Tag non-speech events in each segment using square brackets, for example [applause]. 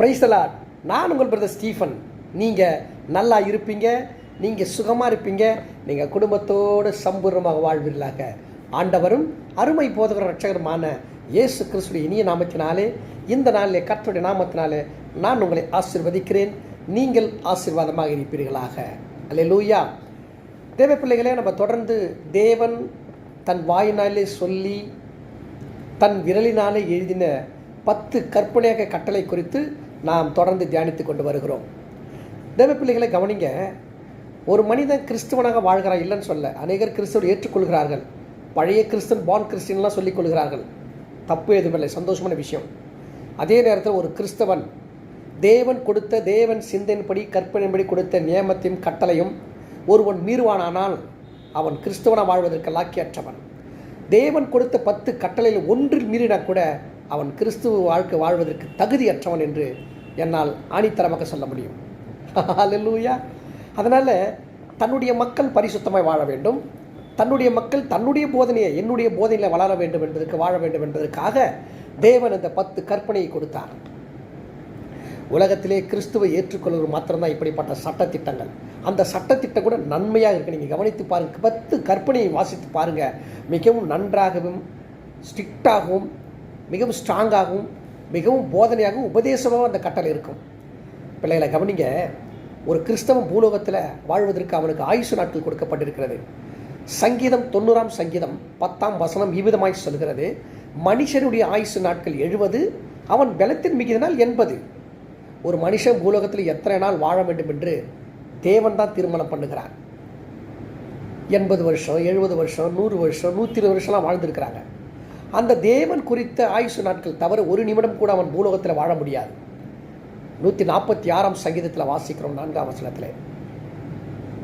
Praise the Lord நான் உங்கள் brother Stephen நீங்கள் நல்லா இருப்பீங்க நீங்கள் சுகமாக இருப்பீங்க நீங்கள் குடும்பத்தோடு சம்பூர்ணமாக வாழ்வீர்களாக. ஆண்டவரும் அருமை போதகர் ரட்சகருமான இயேசு கிறிஸ்துடைய இனிய நாமத்தினாலே இந்த நாளிலே கர்த்தருடைய நாமத்தினாலே நான் உங்களை ஆசிர்வதிக்கிறேன். நீங்கள் ஆசீர்வாதமாக இருப்பீர்களாக. அல்லேலூயா தேவ பிள்ளைகளே நம்ம தொடர்ந்து தேவன் தன் வாயினாலே சொல்லி தன் விரலினாலே எழுதின பத்து கற்பனையாக கட்டளை குறித்து நாம் தொடர்ந்து தியானித்து கொண்டு வருகிறோம். தேவ பிள்ளைகளை கவனிங்க ஒரு மனிதன் கிறிஸ்துவனாக வாழ்கிறான் இல்லைன்னு சொல்ல அநேகர் கிறிஸ்துவர் ஏற்றுக்கொள்கிறார்கள். பழைய கிறிஸ்தன் பான் கிறிஸ்டின்லாம் சொல்லிக் கொள்கிறார்கள். தப்பு எதுவுமில்லை சந்தோஷமான விஷயம். அதே நேரத்தில் ஒரு கிறிஸ்தவன் தேவன் கொடுத்த தேவன் சிந்தையின்படி கற்பனையின்படி கொடுத்த நியமத்தையும் கட்டளையும் ஒருவன் மீறுவானானால் அவன் கிறிஸ்தவனாக வாழ்வதற்கு லாக்கியற்றவன். தேவன் கொடுத்த பத்து கட்டளையில் ஒன்றில் மீறினா கூட அவன் கிறிஸ்துவ வாழ்க்கை வாழ்வதற்கு தகுதியற்றவன் என்று என்னால் ஆணித்தரமாக சொல்ல முடியும். அல்லூயா அதனால் தன்னுடைய மக்கள் பரிசுத்தமாய் வாழ வேண்டும். தன்னுடைய மக்கள் தன்னுடைய போதனையை என்னுடைய போதனையில் வளர வேண்டும் என்பதற்கு வாழ வேண்டும் என்பதற்காக தேவன் அந்த பத்து கற்பனையை கொடுத்தார். உலகத்திலே கிறிஸ்துவை ஏற்றுக்கொள்வது மாத்திரம்தான் இப்படிப்பட்ட சட்டத்திட்டங்கள். அந்த சட்டத்திட்டம் கூட நன்மையாக இருக்குது நீங்கள் கவனித்து பாருங்க. பத்து கற்பனையை வாசித்து பாருங்கள் மிகவும் நன்றாகவும் ஸ்ட்ரிக்டாகவும் மிகவும் ஸ்ட்ராங்காகவும் மிகவும் போதனையாகவும் உபதேசமாகவும் அந்த கட்டளை இருக்கும். பிள்ளைகளை கவனிங்க ஒரு கிறிஸ்தவம் பூலோகத்தில் வாழ்வதற்கு அவனுக்கு ஆயுசு நாட்கள் கொடுக்கப்பட்டிருக்கிறது. சங்கீதம் தொண்ணூறாம் சங்கீதம் பத்தாம் வசனம் இவ்விதமாய் சொல்கிறது மனுஷனுடைய ஆயுசு நாட்கள் எழுபது அவன் பலத்தின் மிகுதினால் எண்பது. ஒரு மனுஷன் பூலோகத்தில் எத்தனை நாள் வாழ வேண்டும் என்று தேவன் தான் தீர்மானம் பண்ணுகிறான் எண்பது வருஷம் எழுபது வருஷம் நூறு வருஷம் நூற்றி இருபது வருஷம்லாம் வாழ்ந்திருக்கிறாங்க. அந்த தேவன் குறித்த ஆயுசு நாட்கள் தவிர ஒரு நிமிடம் கூட அவன் பூலோகத்தில் வாழ முடியாது. நூற்றி நாற்பத்தி ஆறாம் சங்கீதத்தில் வாசிக்கிறோம் நான்காம் வசனத்தில்.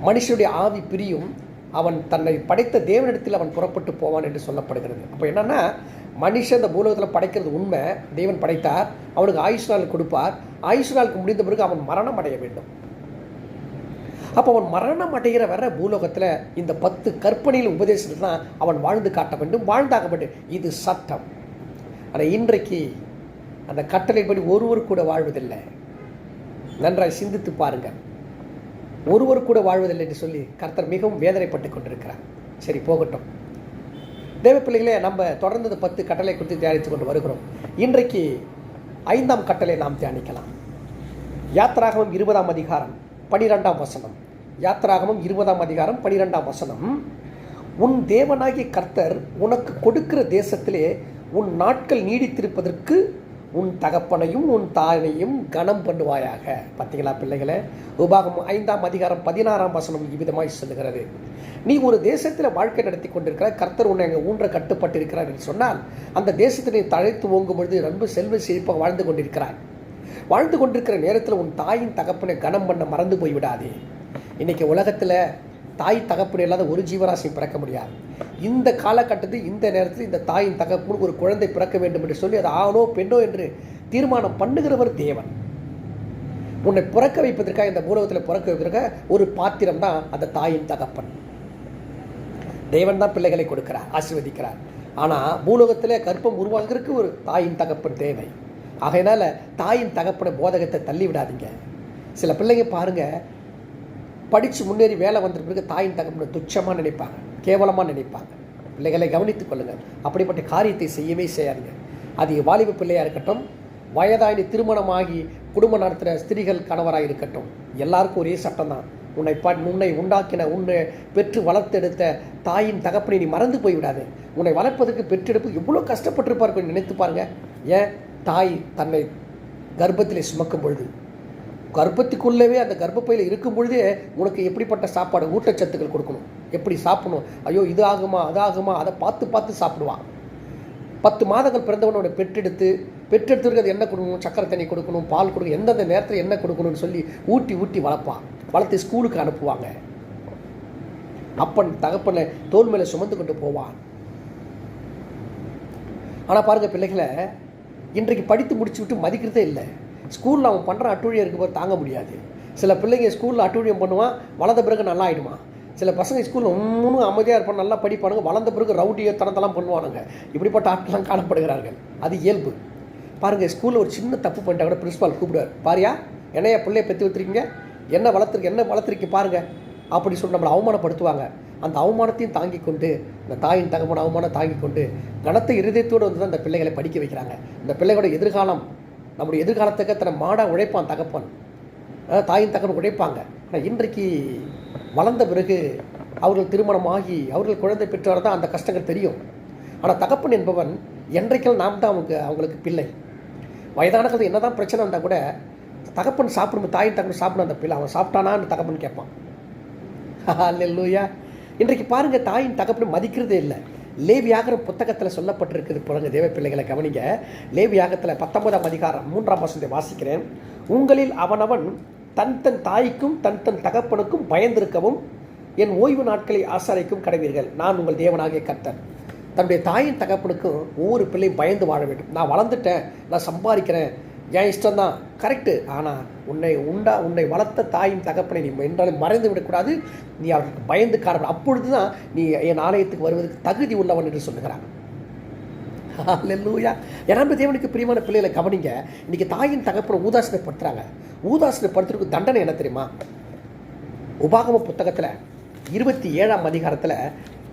மனுஷனுடைய ஆவி பிரியும் அவன் தன்னை படைத்த தேவனிடத்தில் அவன் புறப்பட்டு போவான் என்று சொல்லப்படுகிறது. அப்போ என்னென்னா மனுஷன் இந்த பூலோகத்தில் படைக்கிறது உண்மை. தேவன் படைத்தார் அவனுக்கு ஆயுஷ் நாள் கொடுப்பார். ஆயுஷ் நாளுக்கு முடிந்த பிறகு அவன் மரணம் அடைய வேண்டும். அப்போ அவன் மரணம் அடைகிற வர பூலோகத்தில் இந்த பத்து கற்பனையில் உபதேசத்தில் தான் அவன் வாழ்ந்து காட்ட வேண்டும் வாழ்ந்தாக வேண்டும். இது சட்டம். ஆனால் இன்றைக்கு அந்த கட்டளைப்படி ஒருவர் கூட வாழ்வதில்லை. நன்றாய் சிந்தித்து பாருங்கள் ஒருவர் கூட வாழ்வதில்லை என்று சொல்லி கர்த்தர் மிகவும் வேதனைப்பட்டு கொண்டிருக்கிறார். சரி போகட்டும். தேவ பிள்ளைகளே நம்ம தொடர்ந்து பத்து கட்டளை குறித்து தியானித்து கொண்டு வருகிறோம். இன்றைக்கு ஐந்தாம் கட்டளை நாம் தியானிக்கலாம். யாத்ராகமம் இருபதாம் அதிகாரம் பனிரெண்டாம் வசனம். யாத்ராகமம் இருபதாம் அதிகாரம் பனிரெண்டாம் வசனம். உன் தேவனாகிய கர்த்தர் உனக்கு கொடுக்கிற தேசத்திலே உன் நாட்கள் நீடித்திருப்பதற்கு உன் தகப்பனையும் உன் தாயனையும் கனம் பண்ணுவாயாக. பார்த்தீங்களா பிள்ளைகளை? உபாகம் ஐந்தாம் அதிகாரம் பதினாறாம் வசனம் இவ்விதமாய் சொல்லுகிறது. நீ ஒரு தேசத்தில் வாழ்க்கை நடத்தி கொண்டிருக்கிற கர்த்தர் உன்னை அங்கே ஊன்ற கட்டுப்பட்டிருக்கிறார் என்று சொன்னால் அந்த தேசத்தினை நீ தழைத்து ஓங்கும் பொழுது ரொம்ப செல்வ செழிப்பாக வாழ்ந்து கொண்டிருக்கிறாய். வாழ்ந்து கொண்டிருக்கிற நேரத்தில் உன் தாயின் தகப்பனை கனம் பண்ண மறந்து போய்விடாதே. இன்னைக்கு உலகத்தில் தாய் தகப்பன் இல்லாத ஒரு ஜீவராசியும் பிறக்க முடியாது. இந்த காலகட்டத்தில் இந்த நேரத்தில் இந்த தாயின் தகப்பனுக்கு ஒரு குழந்தை பிறக்க வேண்டும் என்று சொல்லி அது ஆணோ பெண்ணோ என்று தீர்மானம் பண்ணுகிறவர் தேவன். உன்னை பிறக்க வைப்பதற்காக இந்த பூலகத்தில் பிறக்க வைப்பதற்காக ஒரு பாத்திரம் தான் அந்த தாயின் தகப்பன். தேவன் தான் பிள்ளைகளை கொடுக்கிறார் ஆசீர்வதிக்கிறார். ஆனால் பூலோகத்தில் கற்பம் உருவாகிறதுக்கு ஒரு தாயின் தகப்பன் தேவை. ஆகையினால தாயின் தகப்பனை போதகத்தை தள்ளி விடாதீங்க சில பிள்ளைங்க பாருங்கள் படித்து முன்னேறி வேலை வந்த பிறகு தாயின் தகப்பனை துச்சமாக நினைப்பாங்க கேவலமாக நினைப்பாங்க. பிள்ளைகளை கவனித்துக் கொள்ளுங்கள் அப்படிப்பட்ட காரியத்தை செய்யவே செய்யாதுங்க. அது வாலிப பிள்ளையாக இருக்கட்டும் வயதாயினி திருமணமாகி குடும்பம் நடத்துகிற ஸ்திரீகள் கணவராக இருக்கட்டும் எல்லாருக்கும் ஒரே சட்டம் தான். உன்னை ப உன்னை உண்டாக்கின உன்னை பெற்று வளர்த்தெடுத்த தாயின் தகப்பனை நீ மறந்து போய்விடாது. உன்னை வளர்ப்பதற்கு பெற்றெடுப்பு எவ்வளோ கஷ்டப்பட்டிருப்பார்கள் நினைத்து பாருங்க. ஏன்? தாய் தன்னை கர்ப்பத்திலே சுமக்கும் பொழுது. கர்ப்பத்துக்குள்ளவே அந்த கர்ப்பப்பையில் இருக்கும் பொழுதே உனக்கு எப்படிப்பட்ட சாப்பாடு? ஊட்டச்சத்துக்கள் கொடுக்கணும். எப்படி சாப்பிடணும்? ஐயோ இது ஆகுமா அது ஆகுமா? அதை பார்த்து பார்த்து சாப்பிடுவான். பத்து மாதங்கள் பிறந்தவனோட பெற்றெடுத்து பெற்றெடுத்துருக்கு அது என்ன கொடுக்கணும்? சக்கரை தண்ணி கொடுக்கணும் பால் கொடுக்கணும் எந்தெந்த நேரத்தில் என்ன கொடுக்கணும்னு சொல்லி ஊட்டி ஊட்டி வளர்ப்பான். வளர்த்து ஸ்கூலுக்கு அனுப்புவாங்க. அப்பன் தகப்பனை தோல் மேலே சுமந்து கொண்டு போவான். ஆனால் பாருங்கள் பிள்ளைகளை இன்றைக்கு படித்து முடிச்சு விட்டு மதிக்கிறதே இல்லை. ஸ்கூலில் அவன் பண்ணுற அட்டூழியம் இருக்கும்போது தாங்க முடியாது. சில பிள்ளைங்க ஸ்கூலில் அட்டூழியம் பண்ணுவான் வளர்ந்த பிறகு நல்லா ஆகிடுமா சில பசங்க ஸ்கூலில் ஒன்றும் அமைதியாக இருப்பான் நல்லா படிப்பானுங்க வளர்ந்த பிறகு ரவுடியோ தனத்தெல்லாம் பண்ணுவானுங்க. இப்படிப்பட்ட ஆட்கள்லாம் காணப்படுகிறார்கள். அது இயல்பு. பாருங்கள் ஸ்கூலில் ஒரு சின்ன தப்பு பண்ணிட்டா கூட பிரின்ஸ்பால் கூப்பிடுவார். பாரியா என்னையா பிள்ளைய பெற்று வச்சுருக்கீங்க? என்ன வளர்த்துருக்கு என்ன வளர்த்துருக்கு பாருங்கள் அப்படி சொல்லி நம்மளை அவமானப்படுத்துவாங்க. அந்த அவமானத்தையும் தாங்கி கொண்டு இந்த தாயின் தகப்பன அவமானம் தாங்கி கொண்டு கனத்த இருதயத்தோடு வந்து தான் இந்த பிள்ளைகளை படிக்க வைக்கிறாங்க. இந்த பிள்ளைகளோட எதிர்காலம் நம்முடைய எதிர்காலத்துக்கு தன்னை மாடாக உழைப்பான் தகப்பன்? தாயின் தகப்பன் உழைப்பாங்க. ஆனால் இன்றைக்கு வளர்ந்த பிறகு அவர்கள் திருமணமாகி அவர்கள் குழந்தை பெற்றவர் தான் அந்த கஷ்டங்கள் தெரியும். ஆனால் தகப்பன் என்பவன் என்றைக்கும் நாம் தான் அவங்க அவங்களுக்கு பிள்ளை. வயதான காலத்தில் என்ன தான் பிரச்சனை இருந்தால் கூட தகப்பன் சாப்பிடும் தாயின் தகப்பன் சாப்பிடும் அந்த பிள்ளை அவன் சாப்பிட்டானான்னு தகப்பன் கேட்பான். [laughs] இல்லையா இன்றைக்கு பாருங்கள் தாயின் தகப்பனை மதிக்கிறதே இல்லை. லேவியாகிற புத்தகத்தில் சொல்லப்பட்டிருக்குது பாருங்க தேவ பிள்ளைகளை கவனிங்க. லேவியாகத்தில் பத்தொன்பதாம் அதிகாரம் மூன்றாம் வசந்தை வாசிக்கிறேன். உங்களில் அவனவன் தன் தன் தாய்க்கும் தன் தன் தகப்பனுக்கும் பயந்திருக்கவும் என் ஓய்வு நாட்களை ஆசாரிக்கும் கடவீர்கள். நான் உங்கள் தேவனாகிய கர்த்தன் தன்னுடைய தாயின் தகப்பனுக்கும் ஒவ்வொரு பிள்ளையும் பயந்து வாழ வேண்டும். நான் வளர்ந்துட்டேன் நான் சம்பாதிக்கிறேன் என் இஷ்டம் தான் கரெக்டு ஆனால் உன்னை உண்டா உன்னை வளர்த்த தாயின் தகப்பனை நீ என்றாலும் மறைந்து விடக்கூடாது. நீ அவர்களுக்கு பயந்து காரணம் அப்பொழுது தான் நீ என் ஆலயத்துக்கு வருவதற்கு தகுதி உள்ளவன் என்று சொல்லுகிறான். லூயா எனக்கு தேவனுக்கு பிரியமான பிள்ளைகளை கவனிங்க. இன்னைக்கு தாயின் தகப்பனை ஊதாசனைப்படுத்துறாங்க. ஊதாசனப்படுத்துறதுக்கு தண்டனை என்ன தெரியுமா? உபாகம புத்தகத்தில் இருபத்தி ஏழாம் அதிகாரத்தில்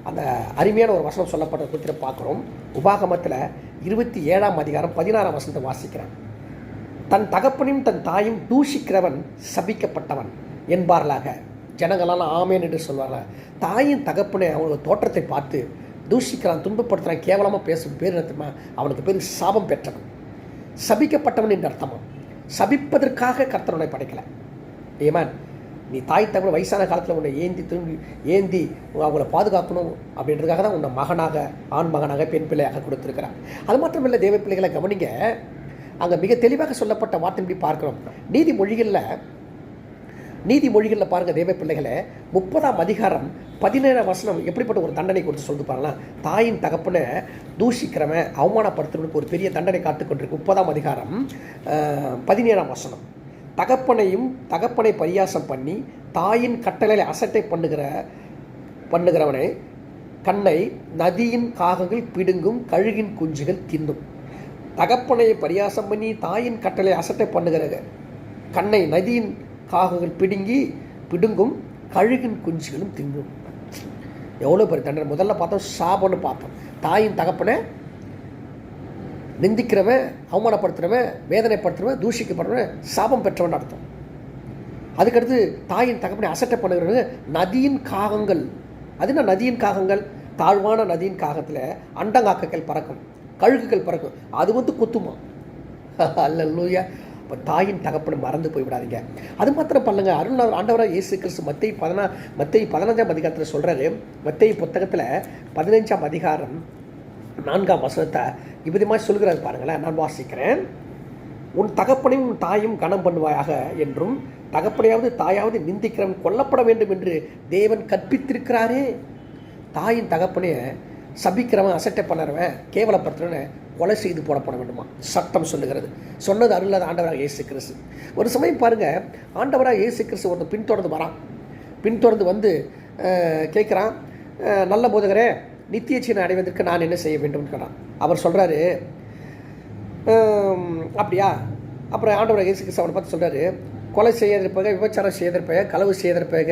அந்த அருமையான ஒரு வசனம் சொல்லப்பட்ட குறித்து பார்க்குறோம். உபாகமத்தில் இருபத்தி ஏழாம் அதிகாரம் பதினாறாம் வசனத்தை வாசிக்கிறேன். தன் தகப்பனையும் தன் தாயும் தூஷிக்கிறவன் சபிக்கப்பட்டவன் என்பார்களாக. ஜனங்களால் ஆமேன் என்று சொல்வார்கள்? தாயின் தகப்பனை அவனோட தோற்றத்தை பார்த்து தூஷிக்கிறான் துன்பப்படுத்துகிறான் கேவலமாக பேசும் பேர் என்ன அவனுக்கு பேர் சாபம் பெற்றவன். சபிக்கப்பட்டவன் என்று அர்த்தமா? சபிப்பதற்காக கர்த்தனுடைய படைக்கலை. ஏமான் நீ தாய் தகவல் வயசான காலத்தில் உன்னை ஏந்தி திரும்பி ஏந்தி அவங்கள பாதுகாக்கணும் அப்படின்றதுக்காக தான் உன்னை மகனாக ஆண் மகனாக பெண் பிள்ளையாக கொடுத்துருக்கிறான் அது மாத்திரமில்லை தேவ பிள்ளைகளை கவனிங்க. அங்கே மிக தெளிவாக சொல்லப்பட்ட வார்த்தை இப்படி பார்க்கிறோம். நீதிமொழிகளில் நீதிமொழிகளில் பாருங்கள் தேவ பிள்ளைகளை முப்பதாம் அதிகாரம் பதினேழாம் வசனம் எப்படிப்பட்ட ஒரு தண்டனை கொடுத்து சொல்லிட்டு பாருங்களா? தாயின் தகப்பனை தூஷிக்கிறவன் அவமானப்படுத்துறவனுக்கு ஒரு பெரிய தண்டனை காத்துக்கொண்டிருக்கு முப்பதாம் அதிகாரம் பதினேழாம் வசனம். தகப்பனையும் தகப்பனை பரியாசம் பண்ணி தாயின் கட்டளையில் அசட்டை பண்ணுகிற பண்ணுகிறவனை கண்ணை நதியின் காகங்கள் பிடுங்கும் கழுகின் குஞ்சுகள் தின்னும் தகப்பனை பரியாசம் பண்ணி தாயின் கட்டளை அசட்டை பண்ணுகிறது கண்ணை நதியின் காகங்கள் பிடுங்கி பிடுங்கும் கழுகின் குஞ்சுகளும் திங்கும். எவ்வளோ பெரிய தண்டனை. முதல்ல பார்த்தோம் சாபம்னு பார்த்தோம். தாயின் தகப்பனை நிந்திக்கிறவன் அவமானப்படுத்துகிறவன் வேதனைப்படுத்துறவன் தூஷிக்கப்படுறவன் சாபம் பெற்றவன் அர்த்தம். அதுக்கடுத்து தாயின் தகப்பனை அசட்டை பண்ணுகிறவங்க நதியின் காகங்கள். அது என்ன நதியின் காகங்கள்? தாழ்வான நதியின் காகத்தில் அண்டங்காக்கங்கள் பறக்கும். கழுகுகள் பறக்கும். அது வந்து குத்துமா? [laughs] அல்லூயா இப்போ தாயின் தகப்பனை மறந்து போய்விடாதீங்க. அது மாத்திரம் பண்ணுங்க அருள் ஆண்டவராக இயேசு கிறிஸ்து மத்தை பதினா மத்தை பதினஞ்சாம் அதிகாரத்தில் சொல்கிறாரு மத்தை புத்தகத்தில் பதினஞ்சாம் அதிகாரம் நான்காம் வசனத்தை இவ்விதமாக சொல்கிறாரு பாருங்களேன். நான் வாசிக்கிறேன். உன் தகப்பனையும் உன் தாயும் கனம் பண்ணுவாயாக என்றும் தகப்பனையாவது தாயாவது நிந்திக்கிறவன் கொல்லப்பட வேண்டும் என்று தேவன் கற்பித்திருக்கிறாரே. தாயின் தகப்பனையை சபிக்கிறவன் அசட்டை பண்ணுறவன் கேவலப்படுத்துறவன் கொலை செய்து போடப்பட வேண்டுமா சட்டம் சொல்லுகிறது. சொன்னது அருளாத ஆண்டவராக இயேசு கிறிஸ்து ஒரு சமயம் பாருங்கள் ஆண்டவராக இயேசு கிறிஸ்து ஒருத்தர் பின்தொடர்ந்து வரான். பின்தொடர்ந்து வந்து கேட்குறான் நல்ல போதகரே நித்திய சீனை அடைவதற்கு நான் என்ன செய்ய வேண்டும்? கேட்டான் அவர் சொல்கிறாரு அப்படியா? அப்புறம் ஆண்டவராக இயேசு கிறிஸ்து அவனை பார்த்து சொல்கிறாரு கொலை செய்யறப்பக விபச்சாரம் செய்யறப்பக களவு செய்யறப்பக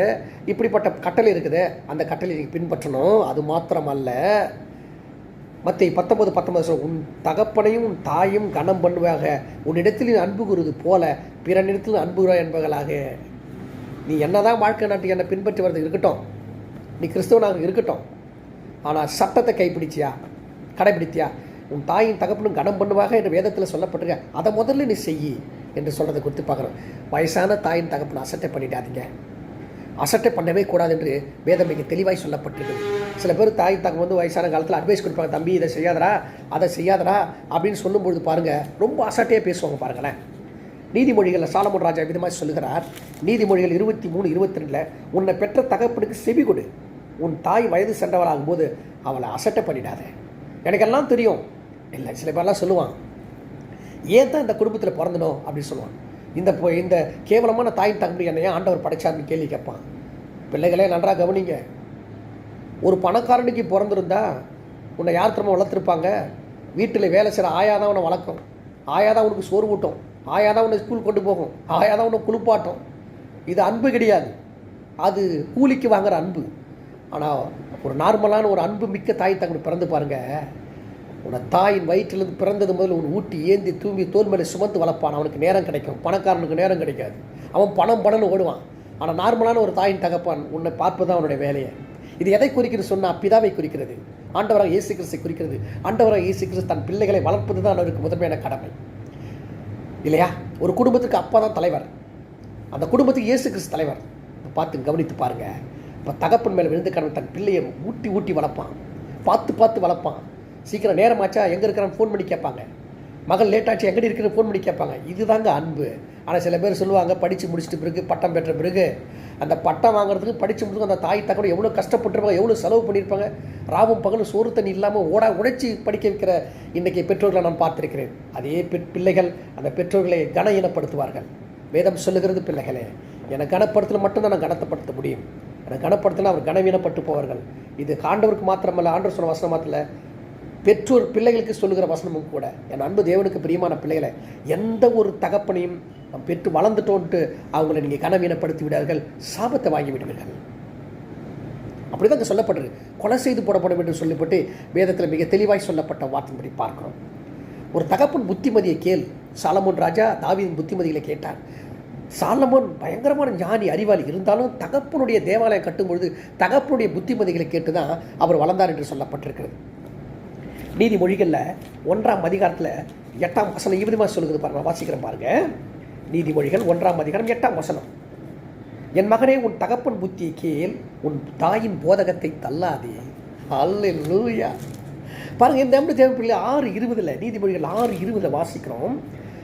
இப்படிப்பட்ட கட்டளை இருக்குது. அந்த கட்டளை நீங்கள் பின்பற்றணும். அது மாத்திரமல்ல. மற்ற பத்தொம்பது பத்தொம்பது சொல்ல உன் தகப்பனையும் உன் தாயும் கனம் பண்ணுவாக. உன்னிடத்தில் அன்பு கூறுவது போல பிறனிடத்தில் அன்பு கூற என்பவர்களாக. நீ என்னதான் வாழ்க்கை நாட்டு என்னை பின்பற்றி வர்றது இருக்கட்டும். நீ கிறிஸ்தவனாக இருக்கட்டும். ஆனால் சட்டத்தை கைப்பிடிச்சியா? கடைபிடித்தியா உன் தாயின் தகப்பனும் கனம் பண்ணுவாக என்று வேதத்தில் சொல்லப்பட்டிருக்க. அதை முதல்ல நீ செய் என்று சொல்கிறதை குறித்து பார்க்குறோம். வயசான தாயின் தகப்பனை அசட்டை பண்ணிடாதீங்க. அசட்டை பண்ணவே கூடாது என்று வேதம் மிக தெளிவாய் சொல்லப்பட்டிருக்குது சில பேர் தாய் தகவல் வந்து வயசான காலத்தில் அட்வைஸ் கொடுப்பாங்க தம்பி இதை செய்யாதடா அதை செய்யாதடா அப்படின்னு சொல்லும்பொழுது பாருங்கள் ரொம்ப அசட்டையாக பேசுவாங்க பாருங்களேன். நீதிமொழிகளில் சாலமன் ராஜா விதமாக சொல்லுகிறார். நீதிமொழிகள் இருபத்தி மூணு இருபத்தி ரெண்டில் உன்னை பெற்ற தகப்பனுக்கு செவி கொடு. உன் தாய் வயது சென்றவளாகும் போது அவளை அசட்டை பண்ணிடாத. எனக்கெல்லாம் தெரியும். இல்லை சில பேர்லாம் சொல்லுவான் ஏன் தான் இந்த குடும்பத்தில் பிறந்தனோ அப்படின்னு சொல்லுவான் இந்த பொ- இந்த கேவலமான தாய் தம்பி என்னையா ஆண்டவர் படைச்சார்னு கேள்வி கேட்பான். பிள்ளைகளே நன்றாக கவனிங்க. ஒரு பணக்காரனுக்கு பிறந்திருந்தா உன்னை யார் திரும்ப வளர்த்துருப்பாங்க? வீட்டில் வேலை செய்கிற ஆயா தான் உன்னை வளர்க்கும். ஆயா தான் உனக்கு சோறு ஊட்டும். ஆயா தான் உன்னை ஸ்கூல் கொண்டு போகும். ஆயா தான் உன்னை குளிப்பாட்டும். இது அன்பு கிடையாது. அது கூலிக்கு வாங்குற அன்பு. ஆனால் ஒரு நார்மலான ஒரு அன்பு மிக்க தாய் தங்களுக்கு பிறந்து பாருங்கள் உன்னை தாயின் வயிற்றிலிருந்து பிறந்தது முதல் உன் ஊட்டி ஏந்தி தூங்கி தோல் மேலே சுமந்து வளர்ப்பான். அவனுக்கு நேரம் கிடைக்கும். பணக்காரனுக்கு நேரம் கிடைக்காது. அவன் பணம் பணம்னு ஓடுவான். ஆனால் நார்மலான ஒரு தாயின் தகப்பான் உன்னை பார்ப்பது அவனுடைய வேலையை. இது எதை குறிக்கிறது சொன்னால் பிதாவை குறிக்கிறது. ஆண்டவராக இயேசு கிறிஸ்தை குறிக்கிறது. ஆண்டவராக இயேசு கிறிஸ்து தன் பிள்ளைகளை வளர்ப்பது தான் அவருக்கு முதன்மையான கடமை. இல்லையா? ஒரு குடும்பத்துக்கு அப்பா தான் தலைவர். அந்த குடும்பத்துக்கு இயேசு கிறிஸ்து தலைவர். பார்த்து கவனித்து பாருங்க. இப்போ தகப்பன் மேலே விழுந்து கடவுள் தன் பிள்ளையை ஊட்டி ஊட்டி வளர்ப்பான். பார்த்து பார்த்து வளர்ப்பான். சீக்கிரம் நேரமாச்சா? எங்கே இருக்கிறான்னு ஃபோன் பண்ணி கேட்பாங்க. மகள் லேட்டாச்சு எங்கடி இருக்கிற? ஃபோன் பண்ணி கேட்பாங்க. இதுதாங்க அன்பு. ஆனால் சில பேர் சொல்லுவாங்க படித்து முடிச்சிட்டு பிறகு பட்டம் பெற்ற பிறகு. அந்த பட்டம் வாங்குறதுக்கு படித்து முடிச்சு அந்த தாய் தகவல் எவ்வளோ கஷ்டப்பட்டுருப்பாங்க எவ்வளோ செலவு பண்ணியிருப்பாங்க. ராவும் பகலும் சோறு தண்ணி இல்லாமல் ஓட உடைச்சி படிக்க வைக்கிற இன்றைக்கி பெற்றோர்களை நான் பார்த்திருக்கிறேன். அதே பெ- பிள்ளைகள் அந்த பெற்றோர்களை கன இனப்படுத்துவார்கள் வேதம் சொல்லுகிறது பிள்ளைகளே என்னை கனப்படுத்தல மட்டும்தான் நான் கனத்தைப்படுத்த முடியும். என்னை கனப்படுத்தினா அவர் கனவீனப்பட்டு போவார்கள். இது ஆண்டவருக்கு மாத்திரமல்ல ஆண்டவர் சொன்ன வசனமாத்தில் பெற்றோர் பிள்ளைகளுக்கு சொல்லுகிற வசனமும் கூட என் அன்பு தேவனுக்கு பிரியமான பிள்ளைகளை எந்த ஒரு தகப்பனையும் பெற்று வளர்ந்துட்டோன்ட்டு அவங்களை நீங்கள் கனவீனப்படுத்தி விடார்கள் சாபத்தை வாங்கி விடுவீர்கள் அப்படிதான் இங்கே சொல்லப்பட்டிருக்கு கொலை செய்து போடப்படும் என்று சொல்லப்பட்டு வேதத்தில் மிக தெளிவாய் சொல்லப்பட்ட வார்த்தைப்படி பார்க்கிறோம். ஒரு தகப்பன் புத்திமதியை கேள். சாலமோன் ராஜா தாவியின் புத்திமதிகளை கேட்டார். சாலமோன் பயங்கரமான ஞானி அறிவாளி. இருந்தாலும் தகப்பனுடைய தேவாலயம் கட்டும்பொழுது தகப்பனுடைய புத்திமதிகளை கேட்டு தான் அவர் வளர்ந்தார் என்று சொல்லப்பட்டிருக்கிறது. நீதிமொழிகளில் ஒன்றாம் அதிகாரத்தில் எட்டாம் வசனம் இவ்விதமாக சொல்லுது பாருங்க நான் வாசிக்கிறேன் பாருங்கள் நீதிமொழிகள் ஒன்றாம் அதிகாரம் எட்டாம் வசனம். என் மகனே உன் தகப்பன் புத்தியை கேள் உன் தாயின் போதகத்தை தள்ளாதே. அல்லேலூயா பாருங்கள் இந்த எப்படி தேவ பிள்ளை ஆறு இருபதில் நீதிமொழிகள் ஆறு இருபதில் வாசிக்கிறோம்.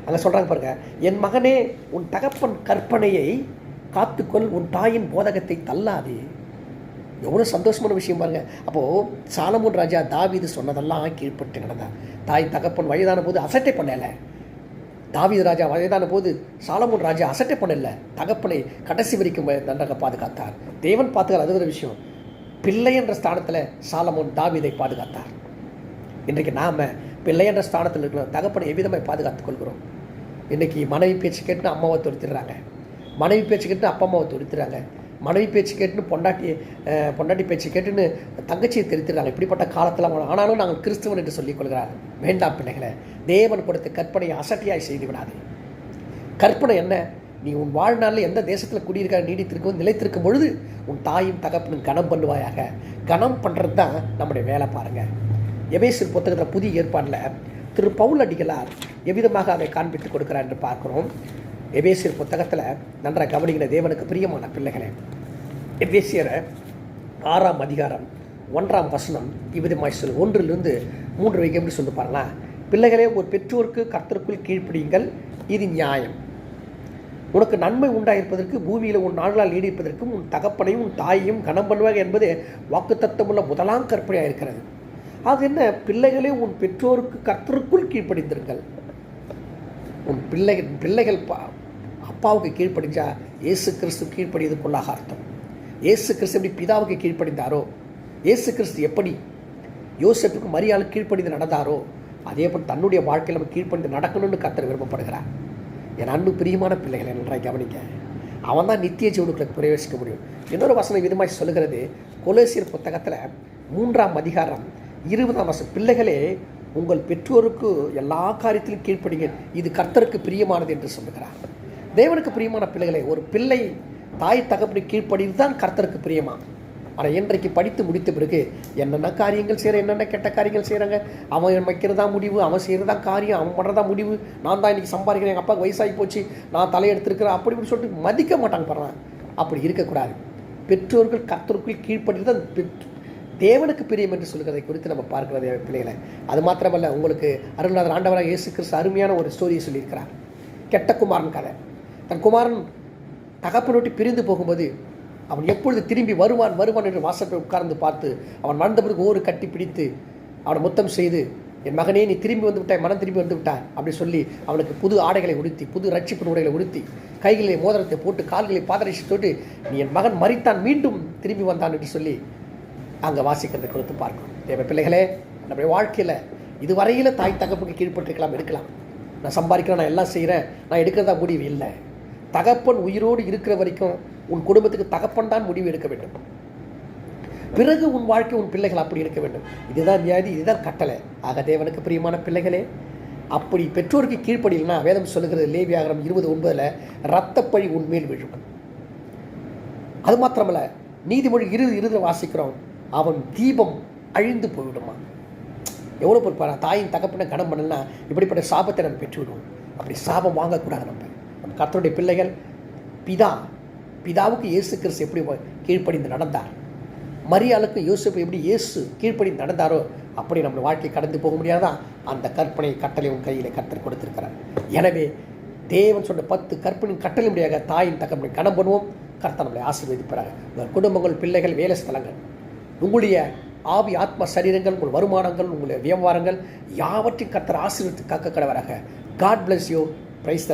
அங்கே சொல்கிறாங்க பாருங்கள் என் மகனே உன் தகப்பன் கற்பனையை காத்துக்கொள் உன் தாயின் போதகத்தை தள்ளாதே. எவ்வளோ சந்தோஷமான விஷயம் பாருங்க. அப்போது சாலமோன் ராஜா தாவீது சொன்னதெல்லாம் கீழ்ப்பட்டு நடந்தார் தாய் தகப்பன் வயதான போது அசட்டை பண்ணலை. தாவீது ராஜா வயதான போது சாலமோன் ராஜா அசட்டை பண்ணல. தகப்பனை கடைசி வரைக்கும் நன்றாக பாதுகாத்தார். தேவன் பாதுகார் அது ஒரு விஷயம் பிள்ளை என்ற ஸ்தானத்தில் சாலமோன் தாவீதை பாதுகாத்தார். இன்றைக்கு நாம் பிள்ளை என்ற ஸ்தானத்தில் இருக்கிற தகப்பனை எவ்விதமாக பாதுகாத்துக் கொள்கிறோம்? இன்றைக்கி மனைவி பேச்சு கேட்டுன்னு அம்மாவை துரத்திடுறாங்க. மனைவி பேச்சு கேட்டு அப்பா அம்மாவை துரத்துறாங்க மனைவி பேச்சு கேட்டுன்னு பொண்டாட்டி பொண்டாட்டி பேச்சு கேட்டுன்னு தங்கச்சியை திருத்திடுறாங்க இப்படிப்பட்ட காலத்தில் ஆனாலும் நாங்கள் கிறிஸ்துவன் என்று சொல்லிக் கொள்கிறார். வேண்டாம் பிள்ளைகளை தேவன் கொடுத்த கற்பனையை அசட்டியாய் செய்து விடாது. கற்பனை என்ன? நீ உன் வாழ்நாளில் எந்த தேசத்தில் குடியிருக்க நீடித்திருக்கும் நிலைத்திருக்கும் பொழுது உன் தாயும் தகப்பனும் கனம் பண்ணுவாயாக. கனம் பண்ணுறது தான் நம்முடைய வேலை பாருங்கள் எபேசர் புத்தகத்தில் புதிய ஏற்பாடில் திரு பவுல் அடிகளார் எவ்விதமாக அதை காண்பித்து கொடுக்கிறார் என்று பார்க்குறோம். எபேசியர் புத்தகத்தில் நன்றாக கவனிக்கிற தேவனுக்கு பிரியமான பிள்ளைகளே எபேசியரை ஆறாம் அதிகாரம் ஒன்றாம் வசனம் இவ்விதமாய் சொல் ஒன்றிலிருந்து மூன்று வரைக்கும் எப்படி சொல்லி பாருங்களா? பிள்ளைகளே ஒரு பெற்றோருக்கு கர்த்தருக்குள் கீழ்ப்பிடியுங்கள் இது நியாயம். உனக்கு நன்மை உண்டாயிருப்பதற்கு பூமியில் உன் நாள்களால் நீடிப்பதற்கும் உன் தகப்பனையும் உன் தாயையும் கனம் பண்ணுவாங்க என்பது வாக்குத்தத்தமுள்ள முதலாம் கற்பனையாக இருக்கிறது. அது என்ன? பிள்ளைகளே உன் பெற்றோருக்கு கர்த்தருக்குள் கீழ்ப்படிந்திருங்கள். உன் பிள்ளைகள் பிள்ளைகள் பா அப்பாவுக்கு கீழ்ப்படிஞ்சா இயேசு கிறிஸ்து கீழ்ப்படியதுக்குள்ளாக அர்த்தம். இயேசு கிறிஸ்து எப்படி பிதாவுக்கு கீழ்ப்படிந்தாரோ இயேசு கிறிஸ்து எப்படி யோசப்புக்கு மரியாதை கீழ்ப்படிந்து நடந்தாரோ அதே போல் தன்னுடைய வாழ்க்கையில் நம்ம கீழ்ப்படிந்து நடக்கணும்னு கர்த்தர் விரும்பப்படுகிறார். என் அன்பு பிரியமான பிள்ளைகளை நன்றாக கவனிக்க. அவன் தான் நித்திய ஜீவனுக்குள்ள பிரவேசிக்க முடியும். இன்னொரு வசனம் விதமாக சொல்லுகிறது. கொலேசியர் புத்தகத்தில் மூன்றாம் அதிகாரம் இருபதாம் வருஷம் பிள்ளைகளே உங்கள் பெற்றோருக்கு எல்லா காரியத்திலும் கீழ்ப்படிங்க இது கர்த்தருக்கு பிரியமானது என்று சொல்லுகிறார். தேவனுக்கு பிரியமான பிள்ளைகளை ஒரு பிள்ளை தாய் தகப்படி கீழ்ப்படி தான் கர்த்தருக்கு பிரியமா? ஆனால் இன்றைக்கு படித்து முடித்த பிறகு என்னென்ன காரியங்கள் செய்கிற என்னென்ன கெட்ட காரியங்கள் செய்கிறாங்க அவன் வைக்கிறதா முடிவு அவன் செய்கிறதா காரியம் அவன் பண்ணுறதா முடிவு. நான் தான் இன்றைக்கி சம்பாதிக்கிறேன் எங்கள் அப்பாவுக்கு வயசாகி போச்சு நான் தலையெடுத்திருக்கிறேன் அப்படி இப்படி சொல்லிட்டு மதிக்க மாட்டாங்க பாருங்க. அப்படி இருக்கக்கூடாது. பெற்றோர்கள் கர்த்தருக்குள் கீழ்ப்படி தான் பெற்று தேவனுக்கு பிரியம் என்று சொல்கிறதை குறித்து நம்ம பார்க்கிறது பிள்ளைகளை. அது மாத்திரமல்ல உங்களுக்கு அருள்நாதர் ஆண்டவராக இயேசு கிறிஸ்து அருமையான ஒரு ஸ்டோரியை சொல்லியிருக்கிறார். கெட்ட குமாரன் கதை. தன் குமாரன் தகப்பனை விட்டு பிரிந்து போகும்போது அவன் எப்பொழுது திரும்பி வருவான் வருவான் என்று வாசப்பை உட்கார்ந்து பார்த்து அவன் மறந்த பிறகு ஓரு கட்டி பிடித்து அவனை முத்தம் செய்து என் மகனே நீ திரும்பி வந்து விட்டாய் மனம் திரும்பி வந்து விட்டாய் அப்படி சொல்லி அவனுக்கு புது ஆடைகளை உடுத்தி புது ரட்சிப்பு உடைகளை உடுத்தி கைகளிலே மோதிரத்தை போட்டு கால்களை பாதரட்சி தொட்டு நீ என் மகன் மறித்தான் மீண்டும் திரும்பி வந்தான் என்று சொல்லி அங்கே வாசிக்கிறதை குறித்து பார்க்கணும். தேவ பிள்ளைகளே நம்முடைய வாழ்க்கையில் இதுவரையில் தாய் தகப்புக்கு கீழ்பட்டிருக்கலாம் இருக்கலாம் நான் சம்பாதிக்கிறேன் நான் எல்லாம் செய்கிறேன் நான் எடுக்கிறதா முடிவு இல்லை. தகப்பன் உயிரோடு இருக்கிற வரைக்கும் உன் குடும்பத்துக்கு தகப்பன் தான் முடிவு எடுக்க வேண்டும். பிறகு உன் வாழ்க்கை உன் பிள்ளைகள் அப்படி இருக்க வேண்டும். இதுதான் வியாதி இதுதான் கட்டளை. ஆக தேவனுக்கு பிரியமான பிள்ளைகளே அப்படி பெற்றோருக்கு கீழ்ப்படியில்னா வேதம் சொல்லுகிறது லேவியாகரம் இருபது ஒன்பதில் ரத்தப்பழி உண்மையில் விழும். அது மாத்திரமல்ல நீதிமொழி இருது இருதில் வாசிக்கிறோம். அவன் தீபம் அழிந்து போய்விடுமா? எவ்வளோ பொறுப்பாரா தாயின் தகப்பனை கனம் பண்ணலன்னா இப்படிப்பட்ட சாபத்தை நம்ம பெற்றுவிடுவோம். அப்படி சாபம் வாங்கக்கூடாது நம்ம. கர்த்தருடைய பிள்ளைகள் பிதா பிதாவுக்கு இயேசு கிறிஸ்து எப்படி கீழ்ப்படிந்து நடந்தார்? மரியாளுக்கு யோசிப்பு எப்படி இயேசு கீழ்ப்படிந்து நடந்தாரோ அப்படி நம்ம வாழ்க்கை கடந்து போக முடியாதான் அந்த கற்பனை கட்டளை உன் கையில் கர்த்தர் கொடுத்திருக்கிறார். எனவே தேவன் சொன்ன பத்து கற்பனை கட்டளை முடியாக தாயின் தகப்பனை கனம் பண்ணுவோம். கர்த்தர் நம்மளை ஆசீர்வதிப்பார்கள் உங்கள் குடும்பங்கள் பிள்ளைகள் வேலை ஸ்தலங்கள் உங்களுடைய ஆவி ஆத்ம சரீரங்கள் உங்கள் வருமானங்கள் உங்களுடைய வியாபாரங்கள் யாவற்றையும் கர்த்தர் ஆசீர்வதித்து காக்க கடவராக. God bless you praise